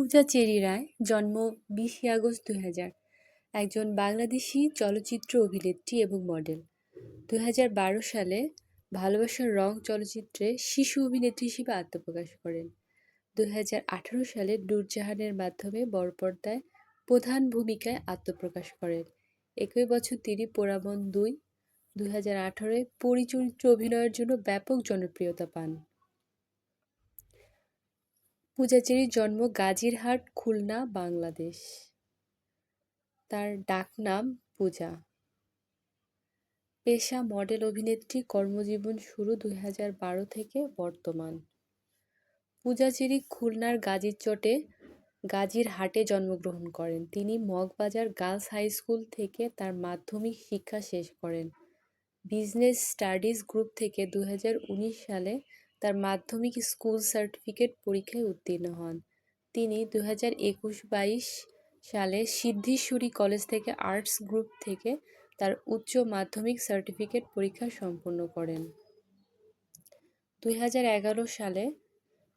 পূজা cherry রায়, জন্ম বিশে August দুই হাজার একজন বাংলাদেশি চলচ্চিত্র অভিনেত্রী এবং মডেল। দু হাজার বারো সালে ভালোবাসার রং চলচ্চিত্রে শিশু অভিনেত্রী হিসেবে আত্মপ্রকাশ করেন। দু হাজার আঠারো সালে নূরজাহানের মাধ্যমে বড় পর্দায় প্রধান ভূমিকায় আত্মপ্রকাশ করেন। একই বছর তিনি পোড়ামন দুই। দু হাজার আঠারোয় পরিচরিত্র অভিনয়ের জন্য ব্যাপক জনপ্রিয়তা পান। পূজাচেরির জন্ম গাজীরহাট, খুলনা, বাংলাদেশ। তার ডাকনাম পূজা। পেশা মডেল অভিনেত্রী, কর্মজীবন শুরু দুই হাজার বারো থেকে বর্তমান। পূজাচেরি খুলনার গাজীরচটে গাজীর হাটে জন্মগ্রহণ করেন। তিনি মগবাজার গার্লস হাই স্কুল থেকে তার মাধ্যমিক শিক্ষা শেষ করেন। বিজনেস স্টাডিজ গ্রুপ থেকে দুই হাজার উনিশ সালে তার মাধ্যমিক স্কুল সার্টিফিকেট পরীক্ষায় উত্তীর্ণ হন। তিনি দু হাজার একুশ বাইশ সালে সিদ্ধেশ্বরী কলেজ থেকে আর্টস গ্রুপ থেকে তার উচ্চ মাধ্যমিক সার্টিফিকেট পরীক্ষা সম্পন্ন করেন। দুই হাজার এগারো সালে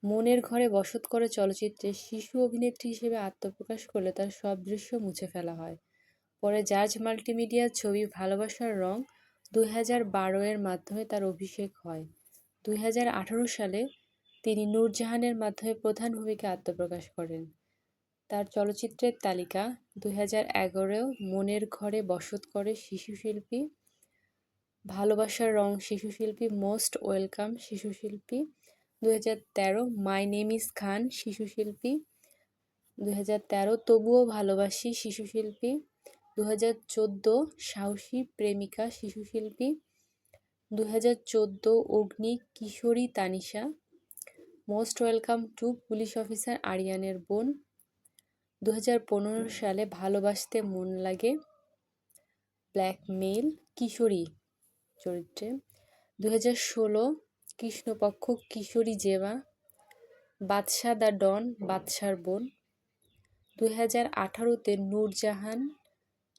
মনের ঘরে বসত করে চলচ্চিত্রে শিশু অভিনেত্রী হিসেবে আত্মপ্রকাশ করলে তার সব দৃশ্য মুছে ফেলা হয়। পরে জাজ মাল্টিমিডিয়ার ছবি ভালোবাসার রং দুই হাজার বারো এর মাধ্যমে তার অভিষেক হয়। দুই হাজার আঠারো সালে তিনি নূরজাহানের মাধ্যমে প্রধান ভূমিকা আত্মপ্রকাশ করেন। তার চলচ্চিত্রের তালিকা দুই হাজার এগারো মনের ঘরে বসত করে শিশু শিল্পী ভালোবাসার রং শিশু শিল্পী মোস্ট ওয়েলকাম শিশু শিল্পী দু হাজার তেরো মাই নেম খান শিশু শিল্পী দু হাজার তেরো তবুও ভালোবাসি শিশু শিল্পী দু হাজার চোদ্দ সাহসী প্রেমিকা শিশু শিল্পী দু হাজার চোদ্দ Agni Kishori Tanisha most welcome to police officer আরিয়ানের বোন। দু হাজার পনেরো সালে ভালোবাসতে মন লাগে ব্ল্যাকমেইল কিশোরী চরিত্রে। দু হাজার ষোলো কৃষ্ণপক্ষ কিশোরী জেমা বাদশাহ দ্য ডন, বাদশার বোন। দু হাজার আঠারোতে নূরজাহান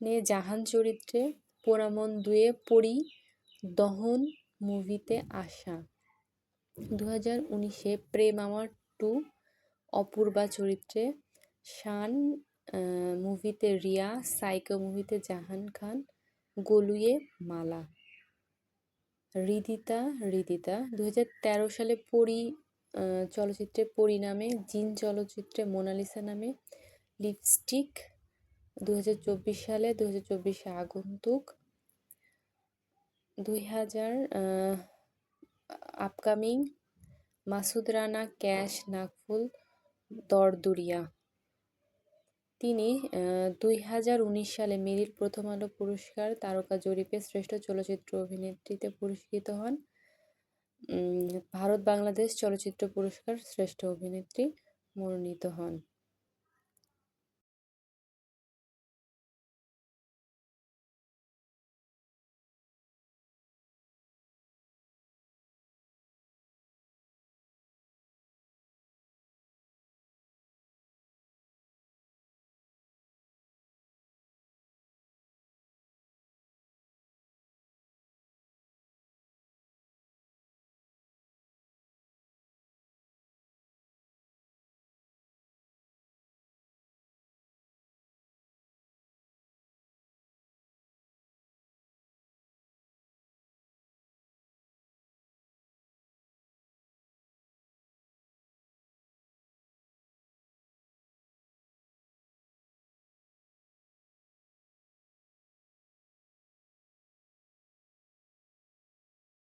নে জাহান চরিত্রে পোড়ামন দুয়ে পড়ি দহন মুভিতে আসা। দু হাজার উনিশে প্রেম আমার টু অপূর্বা চরিত্রে শান মুভিতে রিয়া, সাইকো মুভিতে জাহান খান, গলুয়ে মালা। হৃদিতা হৃদিতা দু তেরো সালে পরি চলচ্চিত্রে পরি নামে জিন চলচ্চিত্রে মোনালিসা নামে লিপস্টিক। দু হাজার চব্বিশ সালে দু হাজার চব্বিশে আগন্তুক দুই হাজার আপকামিং মাসুদ রানা, ক্যাশ নাকফুল দরদুরিয়া। তিনি দুই হাজার উনিশ সালে মেরিল প্রথম আলো পুরস্কার তারকা জরিপে শ্রেষ্ঠ চলচ্চিত্র অভিনেত্রীতে পুরস্কৃত হন। ভারত বাংলাদেশ চলচ্চিত্র পুরস্কার শ্রেষ্ঠ অভিনেত্রী মনোনীত হন।